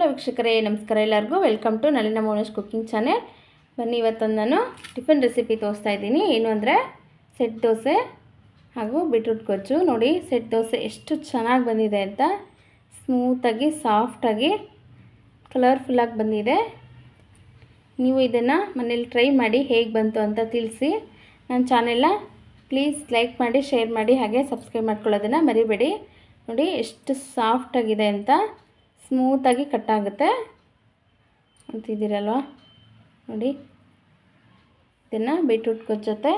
Hello ವೀಕ್ಷಕರೇ? ನಮಸ್ಕಾರ ಎಲ್ಲರಿಗೂ. Welcome to Nalina Monesh cooking channel ಬನ್ನಿ ಇವತ್ತೊಂದು ನಾನು ಟಿಫಿನ್ ರೆಸಿಪಿ ತೋರಿಸ್ತಾ ಇದ್ದೀನಿ. ಏನು ಅಂದರೆ ಸೆಟ್ ದೋಸೆ ಹಾಗೂ ಬೀಟ್ರೂಟ್ ಗೊಜ್ಜು. ನೋಡಿ ಸೆಟ್ ದೋಸೆ ಎಷ್ಟು ಚೆನ್ನಾಗಿ ಬಂದಿದೆ ಅಂತ. ಸ್ಮೂತಾಗಿ ಸಾಫ್ಟಾಗಿ ಕಲರ್ಫುಲ್ಲಾಗಿ ಬಂದಿದೆ. ನೀವು ಇದನ್ನು ಮನೇಲಿ ಟ್ರೈ ಮಾಡಿ ಹೇಗೆ ಬಂತು ಅಂತ ತಿಳಿಸಿ. ನನ್ನ ಚಾನೆಲ್ನ ಪ್ಲೀಸ್ ಲೈಕ್ ಮಾಡಿ ಶೇರ್ ಮಾಡಿ, ಹಾಗೆ ಸಬ್ಸ್ಕ್ರೈಬ್ ಮಾಡ್ಕೊಳ್ಳೋದನ್ನು ಮರಿಬೇಡಿ. ನೋಡಿ, ಎಷ್ಟು ಸಾಫ್ಟಾಗಿದೆ ಅಂತ. ಸ್ಮೂತಾಗಿ ಕಟ್ಟಾಗುತ್ತೆ ಅಂತಿದ್ದೀರಲ್ವ ನೋಡಿ. ಇದನ್ನು ಬೀಟ್ರೂಟ್ ಜೊತೆ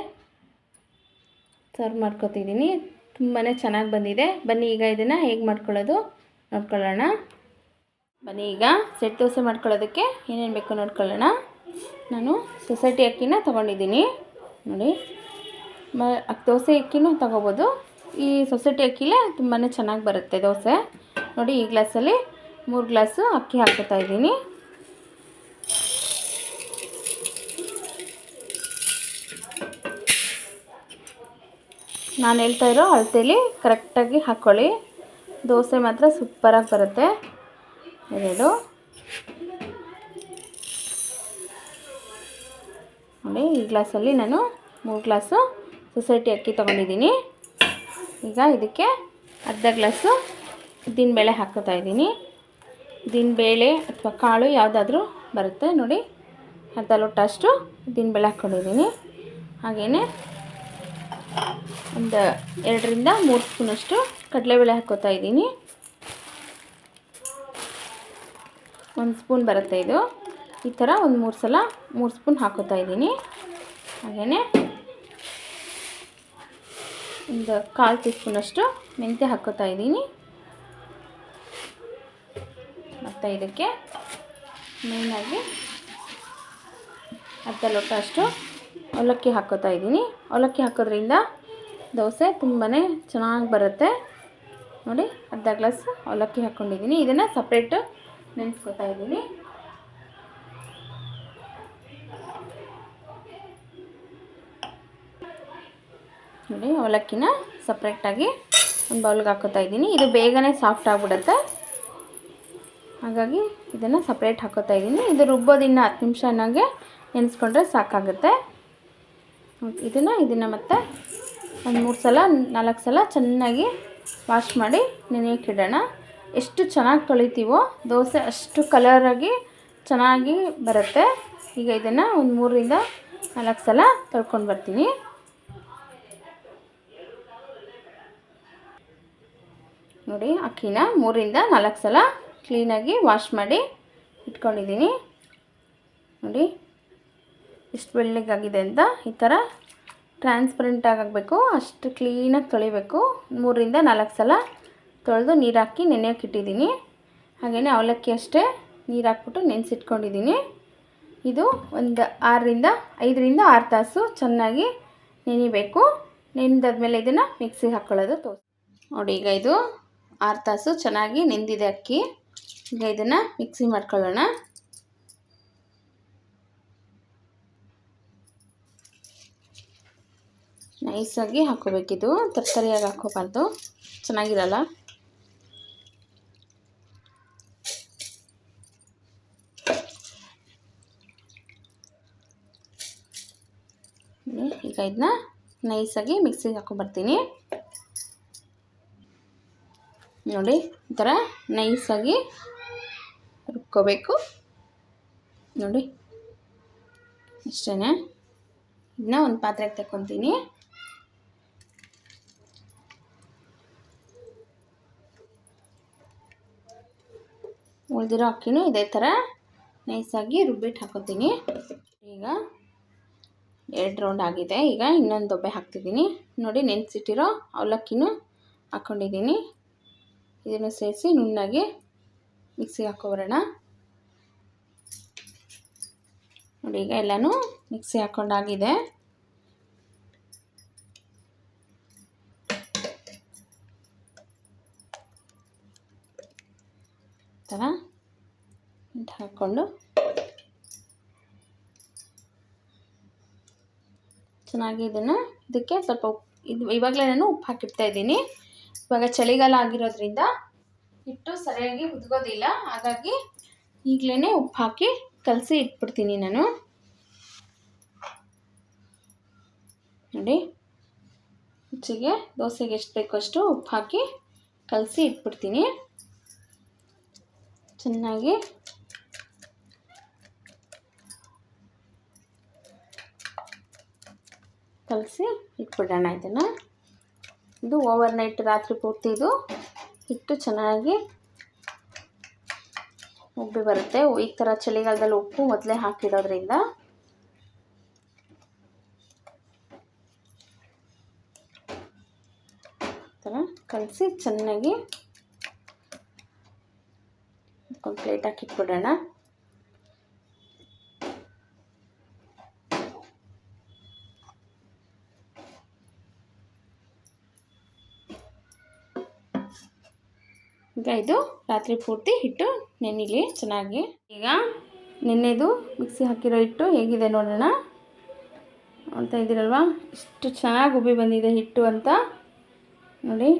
ಸರ್ವ್ ಮಾಡ್ಕೊತಿದ್ದೀನಿ. ತುಂಬಾ ಚೆನ್ನಾಗಿ ಬಂದಿದೆ. ಬನ್ನಿ ಈಗ ಇದನ್ನು ಹೇಗೆ ಮಾಡ್ಕೊಳ್ಳೋದು ನೋಡ್ಕೊಳ್ಳೋಣ. ಬನ್ನಿ ಈಗ ಸೆಟ್ ದೋಸೆ ಮಾಡ್ಕೊಳ್ಳೋದಕ್ಕೆ ಏನೇನು ಬೇಕು ನೋಡ್ಕೊಳ್ಳೋಣ. ನಾನು ಸೊಸೈಟಿ ಅಕ್ಕಿನ ತೊಗೊಂಡಿದ್ದೀನಿ. ನೋಡಿ. ಮ ದೋಸೆ ಅಕ್ಕಿನೂ ತೊಗೋಬೋದು. ಈ ಸೊಸೈಟಿ ಅಕ್ಕಿಲೇ ತುಂಬಾ ಚೆನ್ನಾಗಿ ಬರುತ್ತೆ ದೋಸೆ. ನೋಡಿ ಈ ಗ್ಲಾಸಲ್ಲಿ ಮೂರು ಗ್ಲಾಸು ಅಕ್ಕಿ ಹಾಕ್ಕೊತಾ ಇದ್ದೀನಿ. ನಾನು ಹೇಳ್ತಾ ಇರೋ ಅಳತೆಯಲ್ಲಿ ಕರೆಕ್ಟಾಗಿ ಹಾಕ್ಕೊಳ್ಳಿ ದೋಸೆ ಮಾತ್ರ ಸೂಪರಾಗಿ ಬರುತ್ತೆ. ಎರಡು. ನೋಡಿ, ಈ ಗ್ಲಾಸಲ್ಲಿ ನಾನು ಮೂರು ಗ್ಲಾಸು ಸೊಸೈಟಿ ಅಕ್ಕಿ ತೊಗೊಂಡಿದ್ದೀನಿ. ಈಗ ಇದಕ್ಕೆ ಅರ್ಧ ಗ್ಲಾಸು ಉದ್ದಿನಬೇಳೆ ಹಾಕ್ಕೋತಾ ಇದ್ದೀನಿ. ಉದ್ದಿನಬೇಳೆ ಅಥವಾ ಕಾಳು ಯಾವುದಾದ್ರೂ ಬರುತ್ತೆ ನೋಡಿ. ಅರ್ಧ ಲೋಟ ಅಷ್ಟು ಬೇಳೆ ಹಾಕ್ಕೊಂಡಿದ್ದೀನಿ. ಹಾಗೆಯೇ ಒಂದು ಎರಡರಿಂದ ಮೂರು ಸ್ಪೂನಷ್ಟು ಕಡಲೆಬೇಳೆ ಹಾಕ್ಕೋತಾ ಇದ್ದೀನಿ. ಒಂದು ಸ್ಪೂನ್ ಬರುತ್ತೆ ಇದು. ಈ ಥರ ಒಂದು ಮೂರು ಸಲ ಮೂರು ಸ್ಪೂನ್ ಹಾಕೋತಾ ಇದ್ದೀನಿ. ಹಾಗೆಯೇ ಒಂದು ಕಾಲು ಟೀ ಸ್ಪೂನಷ್ಟು ಮೆಂತ್ಯ ಹಾಕ್ಕೋತಾ ಇದ್ದೀನಿ. ಇದಕ್ಕೆ ಮೇಯ್ನಾಗಿ ಅರ್ಧ ಲೋಟ ಅಷ್ಟು ಅವಲಕ್ಕಿ ಹಾಕೋತಾ ಇದ್ದೀನಿ. ಅವಲಕ್ಕಿ ಹಾಕೋದ್ರಿಂದ ದೋಸೆ ತುಂಬಾ ಚೆನ್ನಾಗಿ ಬರುತ್ತೆ. ನೋಡಿ, ಅರ್ಧ ಗ್ಲಾಸ್ ಅವಲಕ್ಕಿ ಹಾಕ್ಕೊಂಡಿದ್ದೀನಿ ಇದನ್ನು ಸಪ್ರೇಟು ನೆನೆಸ್ಕೊತಾ ಇದ್ದೀನಿ. ನೋಡಿ, ಅವಲಕ್ಕಿನ ಸಪ್ರೇಟಾಗಿ ಒಂದು ಬೌಲ್ಗೆ ಹಾಕೋತಾ ಇದ್ದೀನಿ. ಇದು ಬೇಗನೆ ಸಾಫ್ಟ್ ಆಗಿಬಿಡುತ್ತೆ. ಹಾಗಾಗಿ ಇದನ್ನು ಸಪ್ರೇಟ್ ಹಾಕೋತಾ ಇದ್ದೀನಿ ಇದು ರುಬ್ಬೋದಿನ್ನ ಹತ್ತು ನಿಮಿಷ ಅನ್ನೋಂಗೆ ನೆನೆಸ್ಕೊಂಡ್ರೆ ಸಾಕಾಗುತ್ತೆ. ಇದನ್ನು ಇದನ್ನು ಮತ್ತೆ ಒಂದು ಮೂರು ಸಲ, ನಾಲ್ಕು ಸಲ ಚೆನ್ನಾಗಿ ವಾಶ್ ಮಾಡಿ ನೆನೆಯೋಕೆ ಎಷ್ಟು ಚೆನ್ನಾಗಿ ತೊಳಿತೀವೋ, ದೋಸೆ ಅಷ್ಟು ಕಲರಾಗಿ ಚೆನ್ನಾಗಿ ಬರುತ್ತೆ. ಈಗ ಇದನ್ನು ಒಂದು ಮೂರರಿಂದ ನಾಲ್ಕು ಸಲ ತೊಳ್ಕೊಂಡು ಬರ್ತೀನಿ. ನೋಡಿ, ಅಕ್ಕಿನ ಮೂರಿಂದ ನಾಲ್ಕು ಸಲ ಕ್ಲೀನಾಗಿ ವಾಶ್ ಮಾಡಿ ಇಟ್ಕೊಂಡಿದ್ದೀನಿ. ನೋಡಿ, ಎಷ್ಟು ಬೆಳ್ಳಗಾಗಿದೆ ಅಂತ ಈ ಥರ ಟ್ರಾನ್ಸ್ಪರೆಂಟಾಗಿ ಆಗಬೇಕು, ಅಷ್ಟು ಕ್ಲೀನಾಗಿ ತೊಳಿಬೇಕು. ಮೂರರಿಂದ ನಾಲ್ಕು ಸಲ ತೊಳೆದು ನೀರು ಹಾಕಿ ನೆನೆಯೋಕೆ ಇಟ್ಟಿದ್ದೀನಿ ಹಾಗೆಯೇ ಅವಲಕ್ಕಿ ಅಷ್ಟೇ ನೀರು ಹಾಕ್ಬಿಟ್ಟು ನೆನೆಸಿಟ್ಕೊಂಡಿದ್ದೀನಿ. ಇದು ಒಂದು ಆರರಿಂದ ಐದರಿಂದ ಆರು ತಾಸು ಚೆನ್ನಾಗಿ ನೆನಿಬೇಕು. ನೆನೆದಾದ್ಮೇಲೆ ಇದನ್ನು ಮಿಕ್ಸಿಗೆ ಹಾಕ್ಕೊಳ್ಳೋದು ತೋರಿಸಿ ನೋಡಿ, ಈಗ ಇದು ಆರು ತಾಸು ಚೆನ್ನಾಗಿ ನೆಂದಿದೆ ಅಕ್ಕಿ. ಈಗ ಇದನ್ನು ಮಿಕ್ಸಿ ಮಾಡ್ಕೊಳ್ಳೋಣ. ನೈಸಾಗಿ ಹಾಕೋಬೇಕಿದು ತರಕಾರಿಯಾಗಿ ಹಾಕೋಬಾರ್ದು ಚೆನ್ನಾಗಿರಲ್ಲ? ಈಗ ಇದನ್ನ ನೈಸಾಗಿ ಮಿಕ್ಸಿಗೆ ಹಾಕೊಂಬರ್ತೀನಿ ನೋಡಿ ಈ ಥರ ನೈಸಾಗಿ ರುಬ್ಕೋಬೇಕು ನೋಡಿ ಅಷ್ಟೇ ಇದನ್ನ ಒಂದು ಪಾತ್ರೆಗೆ ತಗೊತೀನಿ ಉಳಿದಿರೋ ಅಕ್ಕಿನೂ ಇದೇ ಥರ ನೈಸಾಗಿ ರುಬ್ಬಿಟ್ಟು ಹಾಕೋತೀನಿ. ಈಗ ಎರಡು ರೌಂಡ್ ಆಗಿದೆ. ಈಗ ಇನ್ನೊಂದು ದೊಬ್ಬೆ ಹಾಕ್ತಿದ್ದೀನಿ. ನೋಡಿ, ನೆನೆಸಿಟ್ಟಿರೋ ಅವಲಕ್ಕಿನೂ ಹಾಕ್ಕೊಂಡಿದ್ದೀನಿ ಇದನ್ನು ಸೇರಿಸಿ ನುಣ್ಣಗೆ ಮಿಕ್ಸಿಗೆ ಹಾಕೊಬರೋಣ ನೋಡಿ, ಈಗ ಎಲ್ಲನೂ ಮಿಕ್ಸಿ ಹಾಕ್ಕೊಂಡಾಗಿದೆ ಥರ ಹಾಕ್ಕೊಂಡು ಚೆನ್ನಾಗಿ ಇದನ್ನು ಇದಕ್ಕೆ ಸ್ವಲ್ಪ ಉಪ್ಪು ಇದು ಇವಾಗಲೇ ನಾನು ಉಪ್ಪು ಹಾಕಿಡ್ತಾ ಇದ್ದೀನಿ. ಇವಾಗ ಚಳಿಗಾಲ ಆಗಿರೋದ್ರಿಂದ ಹಿಟ್ಟು ಸರಿಯಾಗಿ ಹುದುಗೋದಿಲ್ಲ ಹಾಗಾಗಿ ಈಗಲೇ ಉಪ್ಪು ಹಾಕಿ ಕಲಸಿ ಇಟ್ಬಿಡ್ತೀನಿ ನಾನು. ನೋಡಿ, ರುಚಿಗೆ ದೋಸೆಗೆ ಎಷ್ಟು ಬೇಕೋ ಅಷ್ಟು ಉಪ್ಪು ಹಾಕಿ ಕಲಸಿ ಇಟ್ಬಿಡ್ತೀನಿ. ಚೆನ್ನಾಗಿ ಕಲಸಿ ಇಟ್ಬಿಡೋಣ ಇದನ್ನು. ಇದು ಓವರ್ ನೈಟ್ ರಾತ್ರಿ ಪೂರ್ತಿ ಇದು. ಹಿಟ್ಟು ಚೆನ್ನಾಗಿ ಉಬ್ಬಿ ಬರುತ್ತೆ. ಈ ಥರ ಚಳಿಗಾಲದಲ್ಲಿ ಉಪ್ಪು ಮೊದಲೇ ಹಾಕಿಡೋದ್ರಿಂದ ಥರ ಕಲಸಿ ಚೆನ್ನಾಗಿ ಒಂದು ಪ್ಲೇಟ್ ಹಾಕಿಟ್ಬಿಡೋಣ. ಈಗ ಇದು ರಾತ್ರಿ ಪೂರ್ತಿ ಹಿಟ್ಟು ನೆನಿಲಿ ಚೆನ್ನಾಗಿ. ಈಗ ನೆನ್ನೆದು ಮಿಕ್ಸಿ ಹಾಕಿರೋ ಹಿಟ್ಟು ಹೇಗಿದೆ ನೋಡೋಣ. ಅಂತ ಇದ್ದೀರಲ್ವ? ಇಷ್ಟು ಚೆನ್ನಾಗಿ ಉಬ್ಬಿ ಬಂದಿದೆ ಹಿಟ್ಟು ಅಂತ. ನೋಡಿ.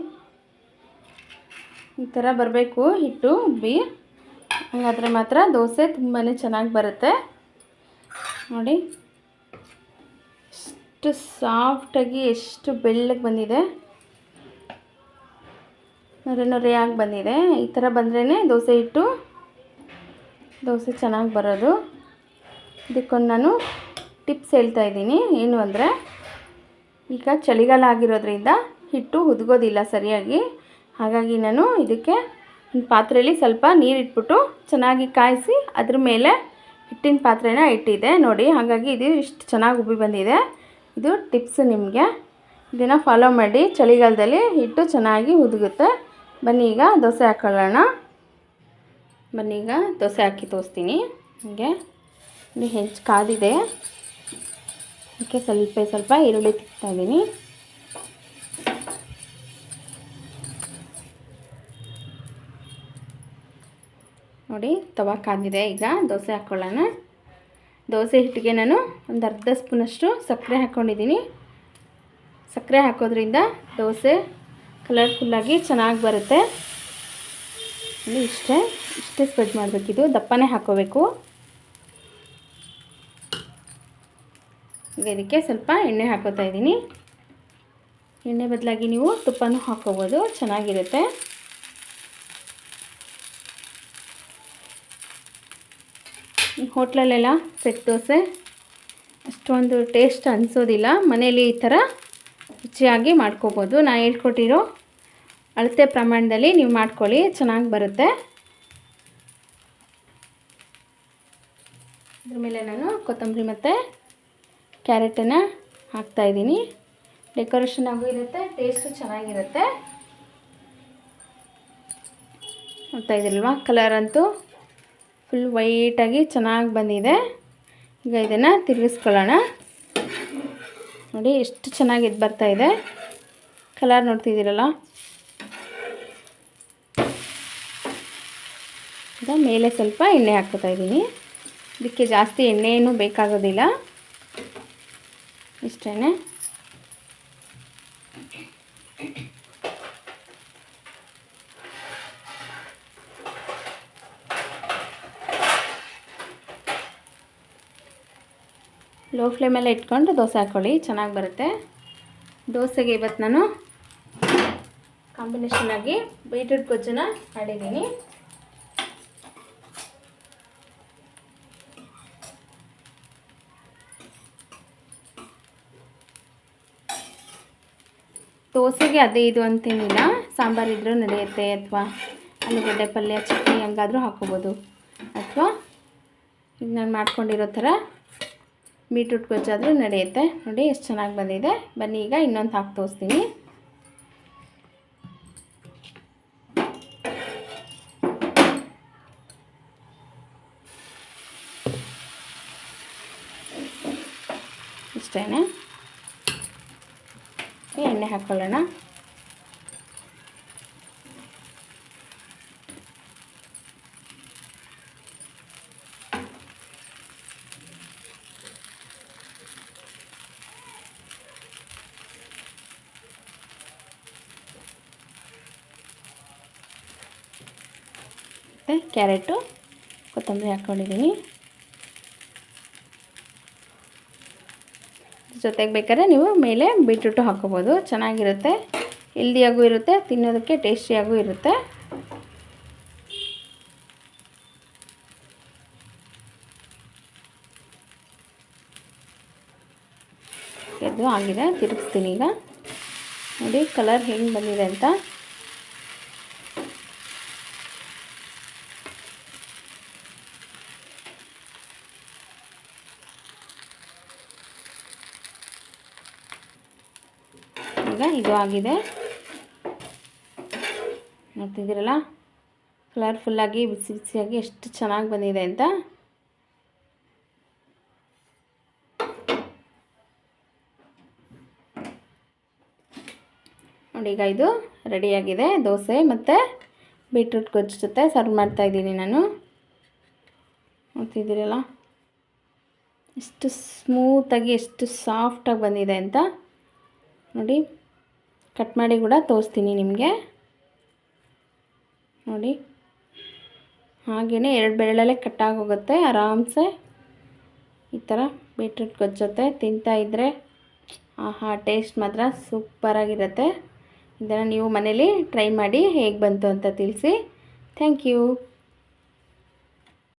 ಈ ಥರ ಬರಬೇಕು ಹಿಟ್ಟು ಉಬ್ಬಿ. ಹಾಗಾದರೆ ಮಾತ್ರ ದೋಸೆ ತುಂಬಾ ಚೆನ್ನಾಗಿ ಬರುತ್ತೆ. ನೋಡಿ. ಎಷ್ಟು ಸಾಫ್ಟಾಗಿ ಎಷ್ಟು ಬೆಳ್ಳಗೆ ಬಂದಿದೆ. ನೊರೆ ನೊರೆಯಾಗಿ ಬಂದಿದೆ. ಈ ಥರ ಬಂದ್ರೇ ದೋಸೆ ಹಿಟ್ಟು ದೋಸೆ ಚೆನ್ನಾಗಿ ಬರೋದು. ಇದಕ್ಕೊಂದು ನಾನು ಟಿಪ್ಸ್ ಹೇಳ್ತಾ ಇದ್ದೀನಿ. ಏನು ಅಂದರೆ, ಈಗ ಚಳಿಗಾಲ ಆಗಿರೋದ್ರಿಂದ ಹಿಟ್ಟು ಹುದುಗೋದಿಲ್ಲ ಸರಿಯಾಗಿ. ಹಾಗಾಗಿ ನಾನು ಇದಕ್ಕೆ ಪಾತ್ರೆಯಲ್ಲಿ ಸ್ವಲ್ಪ ನೀರಿಟ್ಬಿಟ್ಟು ಚೆನ್ನಾಗಿ ಕಾಯಿಸಿ ಅದ್ರ ಮೇಲೆ ಹಿಟ್ಟಿನ ಪಾತ್ರೆನ ಇಟ್ಟಿದ್ದೆ. ನೋಡಿ, ಹಾಗಾಗಿ ಇದು ಇಷ್ಟು ಚೆನ್ನಾಗಿ ಉಬ್ಬಿ ಬಂದಿದೆ. ಇದು ಟಿಪ್ಸ್ ನಿಮಗೆ. ಇದನ್ನು ಫಾಲೋ ಮಾಡಿ. ಚಳಿಗಾಲದಲ್ಲಿ ಹಿಟ್ಟು ಚೆನ್ನಾಗಿ ಹುದುಗುತ್ತೆ. ಬನ್ನಿ, ಈಗ ದೋಸೆ ಹಾಕೊಳ್ಳೋಣ. ಬನ್ನಿ ಈಗ ದೋಸೆ ಹಾಕಿ ತೋರಿಸ್ತೀನಿ. ಹೀಗೆ. ಇಲ್ಲಿ ಹೆಂಚು ಕಾದಿದೆ. ಅದಕ್ಕೆ ಸ್ವಲ್ಪ ಸ್ವಲ್ಪ ಈರುಳ್ಳಿ ತಿಕ್ತಾ ಇದ್ದೀನಿ. ನೋಡಿ, ತವಾ ಕಾದಿದೆ ಈಗ. ದೋಸೆ ಹಾಕ್ಕೊಳ್ಳೋಣ ದೋಸೆ ಹಿಟ್ಟಿಗೆ ನಾನು ಒಂದು ಅರ್ಧ ಸ್ಪೂನಷ್ಟು ಸಕ್ಕರೆ ಹಾಕ್ಕೊಂಡಿದ್ದೀನಿ ಸಕ್ಕರೆ ಹಾಕೋದ್ರಿಂದ ದೋಸೆ ಕಲರ್ಫುಲ್ಲಾಗಿ ಚೆನ್ನಾಗಿ ಬರುತ್ತೆ. ಇಲ್ಲಿ ಇಷ್ಟೇ ಇಷ್ಟೇ ಸ್ಪ್ರೆಡ್ ಮಾಡಬೇಕಿದು ದಪ್ಪನೇ ಹಾಕೋಬೇಕು. ಈಗ ಇದಕ್ಕೆ ಸ್ವಲ್ಪ ಎಣ್ಣೆ ಹಾಕೋತಾ ಇದ್ದೀನಿ. ಎಣ್ಣೆ ಬದಲಾಗಿ ನೀವು ತುಪ್ಪನೂ ಹಾಕೋಬೋದು, ಚೆನ್ನಾಗಿರುತ್ತೆ. ಹೋಟ್ಲಲ್ಲೆಲ್ಲ ಸೆಟ್ ದೋಸೆ, ಅಷ್ಟೊಂದು ಟೇಸ್ಟ್ ಅನಿಸೋದಿಲ್ಲ. ಮನೇಲಿ ಈ ಥರ ರುಚಿಯಾಗಿ ಮಾಡ್ಕೋಬೋದು. ನಾನು ಹೇಳ್ಕೊಟ್ಟಿರೋ ಅಳತೆ ಪ್ರಮಾಣದಲ್ಲಿ ನೀವು ಮಾಡ್ಕೊಳ್ಳಿ, ಚೆನ್ನಾಗಿ ಬರುತ್ತೆ. ಅದ್ರ ಮೇಲೆ ನಾನು ಕೊತ್ತಂಬರಿ ಮತ್ತು ಕ್ಯಾರೆಟನ್ನು ಹಾಕ್ತಾಯಿದ್ದೀನಿ ಡೆಕೋರೇಷನ್ ಆಗು ಇರುತ್ತೆ, ಟೇಸ್ಟು ಚೆನ್ನಾಗಿರುತ್ತೆ. ನೋಡ್ತಾ ಇದ್ದೀರಲ್ವಾ, ಕಲರ್ ಅಂತೂ ಫುಲ್ ವೈಟಾಗಿ ಚೆನ್ನಾಗಿ ಬಂದಿದೆ. ಈಗ ಇದನ್ನು ತಿರುಗಿಸ್ಕೊಳ್ಳೋಣ. ನೋಡಿ, ಎಷ್ಟು ಚೆನ್ನಾಗಿ ಇದು ಬರ್ತಾ ಇದೆ. ಕಲರ್ ನೋಡ್ತಿದ್ದೀರಲ್ಲ? ಈಗ ಮೇಲೆ ಸ್ವಲ್ಪ ಎಣ್ಣೆ ಹಾಕ್ಕೋತಾ ಇದ್ದೀನಿ. ಇದಕ್ಕೆ ಜಾಸ್ತಿ ಎಣ್ಣೆ ಏನೂ ಬೇಕಾಗೋದಿಲ್ಲ. ಇಷ್ಟೇ ಲೋ ಫ್ಲೇಮಲ್ಲೇ ಇಟ್ಕೊಂಡು ದೋಸೆ ಹಾಕ್ಕೊಳ್ಳಿ, ಚೆನ್ನಾಗಿ ಬರುತ್ತೆ. ದೋಸೆಗೆ ಇವತ್ತು ನಾನು ಕಾಂಬಿನೇಷನ್ ಆಗಿ ಬೀಟ್ರೂಟ್ ಗೊಜ್ಜನ್ನ ಮಾಡಿದ್ದೀನಿ. ದೋಸೆಗೆ ಅದೇ ಇದು ಅಂತೇನಿಲ್ಲ ಸಾಂಬಾರಿದ್ರೂ ನಡೆಯುತ್ತೆ ಅಥವಾ ಆಲೂಗಡ್ಡೆ ಪಲ್ಯ, ಚಟ್ನಿ ಹಂಗಾದರೂ ಹಾಕೋಬೋದು ಅಥವಾ ಈಗ ನಾನು ಮಾಡ್ಕೊಂಡಿರೋ ಥರ ಬೀಟ್ರೂಟ್ ಗೊಜ್ಜಾದರೂ ನಡೆಯುತ್ತೆ. ನೋಡಿ, ಎಷ್ಟು ಚೆನ್ನಾಗಿ ಬಂದಿದೆ. ಬನ್ನಿ, ಈಗ ಇನ್ನೊಂದು ಹಾಕಿ ತೋರಿಸ್ತೀನಿ ಇಷ್ಟೇ ಎಣ್ಣೆ ಹಾಕ್ಕೊಳ್ಳೋಣ ಮತ್ತು ಕ್ಯಾರೆಟು ಕೊತ್ತಂಬರಿ ಹಾಕ್ಕೊಂಡಿದ್ದೀನಿ. ಜೊತೆಗೆ ಬೇಕಾದ್ರೆ ನೀವು ಮೇಲೆ ಬೀಟ್ರೂಟು ಹಾಕೋಬೋದು. ಚೆನ್ನಾಗಿರುತ್ತೆ. ಹೆಲ್ದಿಯಾಗೂ ಇರುತ್ತೆ. ತಿನ್ನೋದಕ್ಕೆ ಟೇಸ್ಟಿಯಾಗೂ ಇರುತ್ತೆ. ಇದು ಆಗಿದೆ. ತಿರುಗಿಸ್ತೀನಿ ಈಗ. ನೋಡಿ ಕಲರ್ ಹೆಂಗೆ ಬಂದಿದೆ ಅಂತ. ಈಗ ಇದು ಆಗಿದೆ. ನೋಡ್ತಿದ್ದೀರಲ್ಲ ಕಲರ್ಫುಲ್ಲಾಗಿ ಬಿಸಿ ಬಿಸಿಯಾಗಿ ಎಷ್ಟು ಚೆನ್ನಾಗಿ ಬಂದಿದೆ ಅಂತ. ನೋಡಿ, ಈಗ ಇದು ರೆಡಿಯಾಗಿದೆ ದೋಸೆ ಮತ್ತು ಬೀಟ್ರೂಟ್ ಗೊಜ್ಜು ಜೊತೆ ಸರ್ವ್ ಮಾಡ್ತಾಯಿದ್ದೀನಿ ನಾನು. ನೋಡ್ತಿದ್ದೀರಲ್ಲ ಎಷ್ಟು ಸ್ಮೂತಾಗಿ ಎಷ್ಟು ಸಾಫ್ಟಾಗಿ ಬಂದಿದೆ ಅಂತ. ನೋಡಿ. ಕಟ್ ಮಾಡಿ ಕೂಡ ತೋರಿಸ್ತೀನಿ ನಿಮಗೆ. ನೋಡಿ. ಹಾಗೆಯೇ ಎರಡು ಬೆರಳಲ್ಲೇ ಕಟ್ಟಾಗೋಗುತ್ತೆ ಆರಾಮ್ಸೆ ಈ ಥರ ಬೀಟ್ರೂಟ್ ಗೊಜ್ಜು ತಿಂತಾ ತಿಂತಾಯಿದ್ರೆ ಆಹಾ, ಟೇಸ್ಟ್ ಮಾತ್ರ ಸೂಪರಾಗಿರುತ್ತೆ. ಇದನ್ನು ನೀವು ಮನೇಲಿ ಟ್ರೈ ಮಾಡಿ ಹೇಗೆ ಬಂತು ಅಂತ ತಿಳಿಸಿ. Thank you.